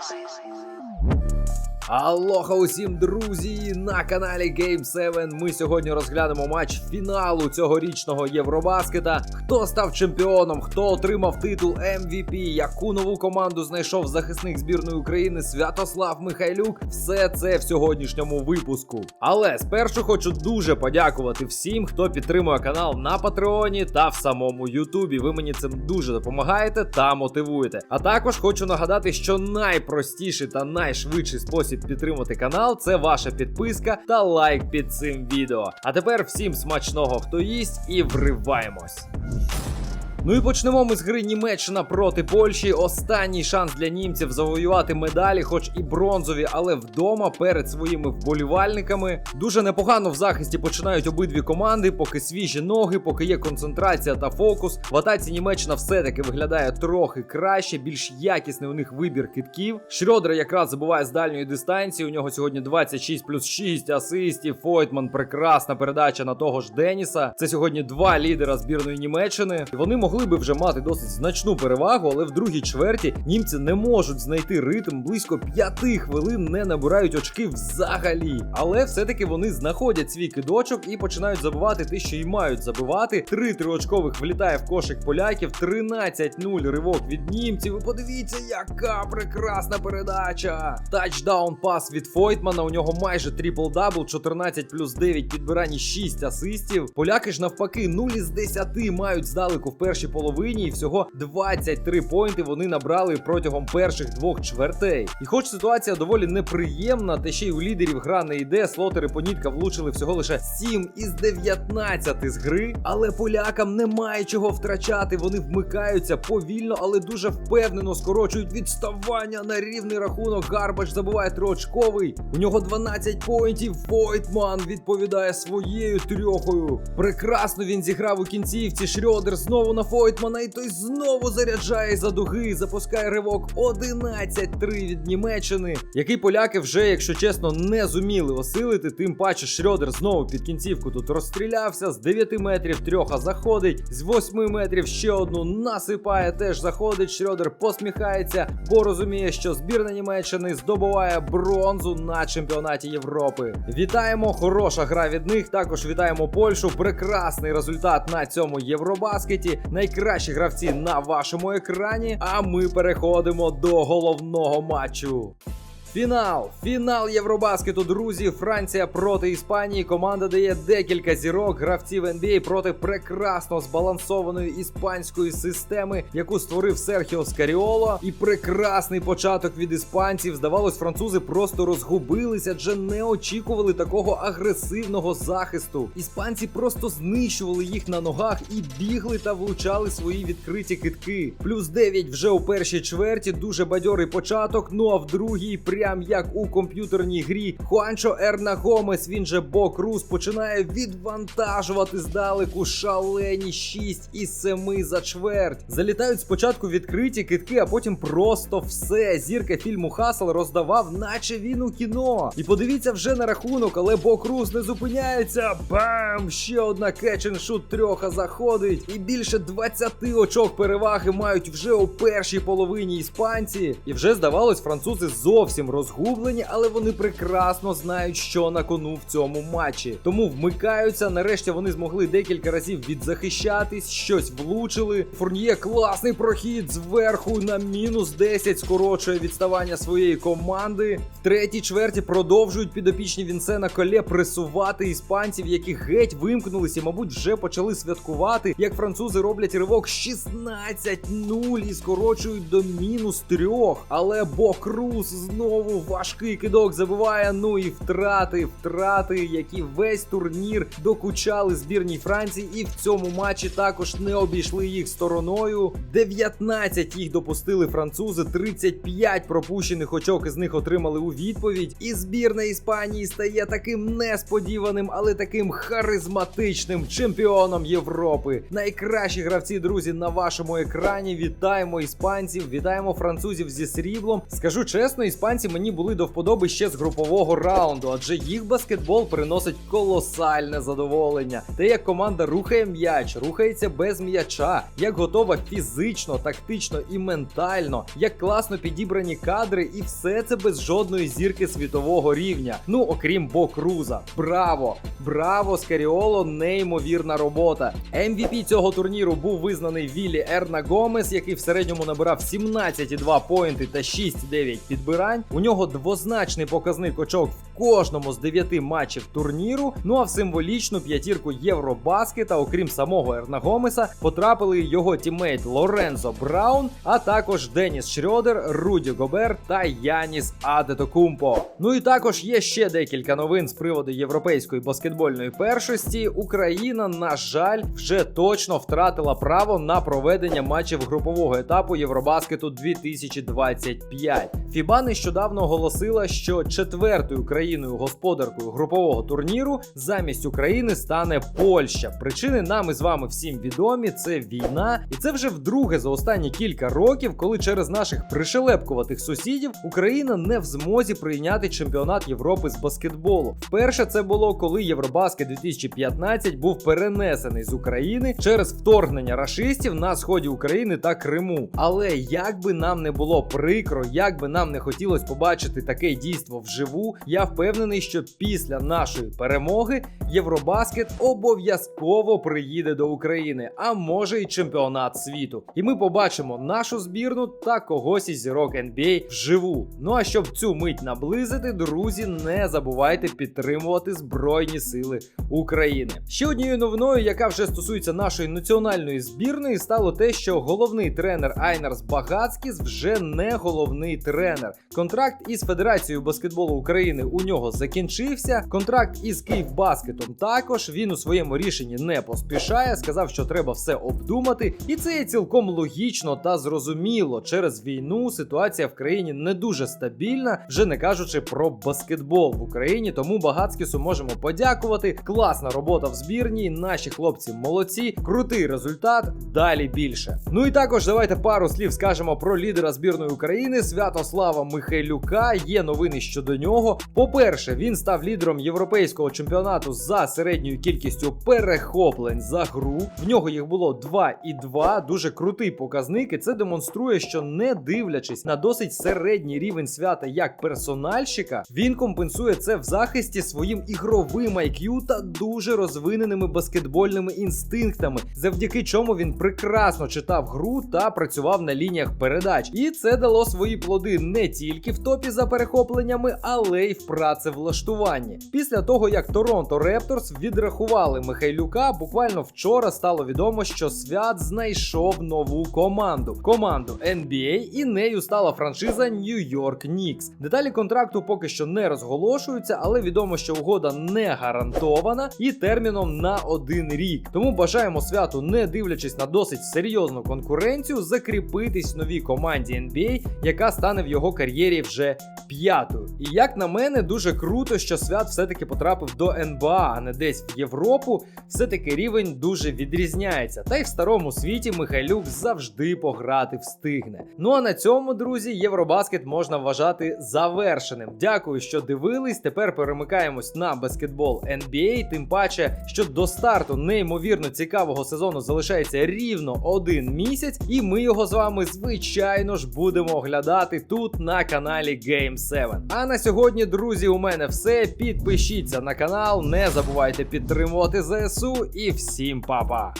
eyes. Алоха усім друзі! На каналі Game 7 ми сьогодні розглянемо матч фіналу цьогорічного Євробаскета. Хто став чемпіоном, хто отримав титул MVP, яку нову команду знайшов захисник збірної України Святослав Михайлюк. Все це в сьогоднішньому випуску. Але спершу хочу дуже подякувати всім, хто підтримує канал на Патреоні та в самому Ютубі. Ви мені цим дуже допомагаєте та мотивуєте. А також хочу нагадати, що найпростіший та найшвидший спосіб підтримати канал це ваша підписка та лайк під цим відео. А тепер всім смачного, хто їсть, і вриваємось. Ну і почнемо ми з гри Німеччина проти Польщі. Останній шанс для німців завоювати медалі, хоч і бронзові, але вдома перед своїми вболівальниками. Дуже непогано в захисті починають обидві команди, поки свіжі ноги, поки є концентрація та фокус. В атаці Німеччина все-таки виглядає трохи краще, більш якісний у них вибір китків. Шрьодер якраз забуває з дальньої дистанції. У нього сьогодні 26 плюс 6 асистів. Фойтман прекрасна передача на того ж Деніса. Це сьогодні два лідера збірної Німеччини. Вони могли би вже мати досить значну перевагу, але в другій чверті німці не можуть знайти ритм близько п'яти хвилин, не набирають очки взагалі. Але все-таки вони знаходять свій кидочок і починають забивати те, що й мають забивати. Три триочкових влітає в кошик поляків, 13-0 ривок від німців. І подивіться, яка прекрасна передача! Тачдаун пас від Фойтмана. У нього майже трипл-дабл, 14 плюс 9 підбирані 6 асистів. Поляки ж навпаки 0 із 10 мають здалеку в першій половині, і всього 23 поінти вони набрали протягом перших двох чвертей. І хоч ситуація доволі неприємна, та ще й у лідерів гра не йде, слотери понітка влучили всього лише 7 із 19 з гри. Але полякам немає чого втрачати. Вони вмикаються повільно, але дуже впевнено скорочують відставання на рівний рахунок. Гарбач забуває триочковий. У нього 12 поінтів. Войтман відповідає своєю трьохою. Прекрасно він зіграв у кінцівці. Шрьодер знову на Фойтмана, і той знову заряджає за дуги. Запускає ривок 11-3 від Німеччини, який поляки вже, якщо чесно, не зуміли осилити. Тим паче Шрьодер знову під кінцівку тут розстрілявся. З 9 метрів трьоха заходить, з 8 метрів ще одну насипає, теж заходить. Шрьодер посміхається, бо розуміє, що збірна Німеччини здобуває бронзу на чемпіонаті Європи. Вітаємо! Хороша гра від них. Також вітаємо Польщу. Прекрасний результат на цьому Євробаскеті. Найкращі гравці на вашому екрані. А ми переходимо до головного матчу. Фінал, фінал Євробаскету, друзі. Франція проти Іспанії. Команда дає декілька зірок гравців NBA проти прекрасно збалансованої іспанської системи, яку створив Серхіо Скаріоло. І прекрасний початок від іспанців. Здавалось, французи просто розгубилися, адже не очікували такого агресивного захисту. Іспанці просто знищували їх на ногах і бігли та влучали свої відкриті китки. Плюс 9 вже у першій чверті. Дуже бадьорий початок. Ну а в другій прям як у комп'ютерній грі, Хуанчо Ерна Гомес, він же Бок Рус, починає відвантажувати здалеку шалені 6 із 7 за чверть. Залітають спочатку відкриті китки, а потім просто все. Зірка фільму Хасл роздавав, наче він у кіно. І подивіться вже на рахунок, але Бок Рус не зупиняється. Бам! Ще одна кетчен-шут трьоха заходить. І більше 20 очок переваги мають вже у першій половині іспанці. І вже здавалось, французи зовсім розгублені, але вони прекрасно знають, що на кону в цьому матчі. Тому вмикаються. Нарешті вони змогли декілька разів відзахищатись, щось влучили. Фурніє класний прохід зверху на мінус 10 скорочує відставання своєї команди. В третій чверті продовжують підопічні Вінсена Коле пресувати іспанців, які геть вимкнулися, мабуть, вже почали святкувати, як французи роблять ривок 16-0 і скорочують до мінус трьох. Але Бокрус знову важкий кидок забиває. Ну і втрати, втрати, які весь турнір докучали збірній Франції, і в цьому матчі також не обійшли їх стороною. 19 їх допустили французи, 35 пропущених очок із них отримали у відповідь. І збірна Іспанії стає таким несподіваним, але таким харизматичним чемпіоном Європи. Найкращі гравці, друзі, на вашому екрані. Вітаємо іспанців, вітаємо французів зі сріблом. Скажу чесно, іспанці американці мені були до вподоби ще з групового раунду, адже їх баскетбол приносить колосальне задоволення. Те, як команда рухає м'яч, рухається без м'яча, як готова фізично, тактично і ментально, як класно підібрані кадри, і все це без жодної зірки світового рівня. Ну окрім Бо Круза. Браво! Браво, Скаріоло! Неймовірна робота. MVP цього турніру був визнаний Віллі Ерна Гомес, який в середньому набирав 17,2 поінти та 6,9 підбирань. У нього двозначний показник очок в кожному з 9 матчів турніру. Ну а в символічну п'ятірку Євробаскета, окрім самого Ерна Гомеса, потрапили його тімейт Лорензо Браун, а також Деніс Шрьодер, Руді Гобер та Яніс Адетокумпо. Ну і також є ще декілька новин з приводу європейської баскетбольної першості. Україна, на жаль, вже точно втратила право на проведення матчів групового етапу Євробаскету 2025. Фіба нещодавно оголосила, що четвертою країною господаркою групового турніру замість України стане Польща. Причини нам із вами всім відомі: це війна, і це вже вдруге за останні кілька років, коли через наших пришелепкуватих сусідів Україна не в змозі прийняти чемпіонат Європи з баскетболу. Вперше це було коли Євробаскет 2015 був перенесений з України через вторгнення рашистів на сході України та Криму. Але як би нам не було прикро, як би нам не хотілося побачити таке дійство вживу, я впевнений, що після нашої перемоги Євробаскет обов'язково приїде до України, а може й чемпіонат світу. І ми побачимо нашу збірну та когось із зірок NBA вживу. Ну а щоб цю мить наблизити, друзі, не забувайте підтримувати Збройні Сили України. Ще однією новиною, яка вже стосується нашої національної збірної, стало те, що головний тренер Айнарс Багацькіс вже не головний тренер. Контракт із Федерацією баскетболу України у нього закінчився. Контракт із Київбаскетом також він у своєму рішенні не поспішає. Сказав, що треба все обдумати, і це є цілком логічно та зрозуміло. Через війну ситуація в країні не дуже стабільна, вже не кажучи про баскетбол в Україні. Тому Багацькісу можемо подякувати. Класна робота в збірній. Наші хлопці молодці, крутий результат. Далі більше. Ну і також давайте пару слів скажемо про лідера збірної України Святослава Михайлюка. Є новини щодо нього. По-перше, він став лідером європейського чемпіонату за середньою кількістю перехоплень за гру. В нього їх було 2 і 2. Дуже крутий показник, і це демонструє, що не дивлячись на досить середній рівень свята як персональщика, він компенсує це в захисті своїм ігровим IQ та дуже розвиненими баскетбольними інстинктами, завдяки чому він прекрасно читав гру та працював на лініях передач. І це дало свої плоди не тільки в топі за перехопленнями, але й в працевлаштуванні. Після того, як Торонто Репторс відрахували Михайлюка, буквально вчора стало відомо, що свят знайшов нову команду команду NBA, і нею стала франшиза York Knicks. Деталі контракту поки що не розголошуються, але відомо, що угода не гарантована і терміном на один рік. Тому бажаємо святу, не дивлячись на досить серйозну конкуренцію, закріпитись в новій команді NBA, яка стане в його кар'єрі вже п'ятою. І як на мене, дуже круто, що свят все-таки потрапив до НБА, а не десь в Європу. Все-таки рівень дуже відрізняється. Та й в старому світі Михайлюк завжди пограти встигне. Ну а на цьому, друзі, Євробаскет можна вважати завершеним. Дякую, що дивились. Тепер перемикаємось на баскетбол NBA. Тим паче, що до старту неймовірно цікавого сезону залишається рівно один місяць, і ми його з вами, звичайно ж, будемо оглядати тут на каналі Game 7. А на сьогодні, друзі, у мене все. Підпишіться на канал, не забувайте підтримувати ЗСУ і всім па-па!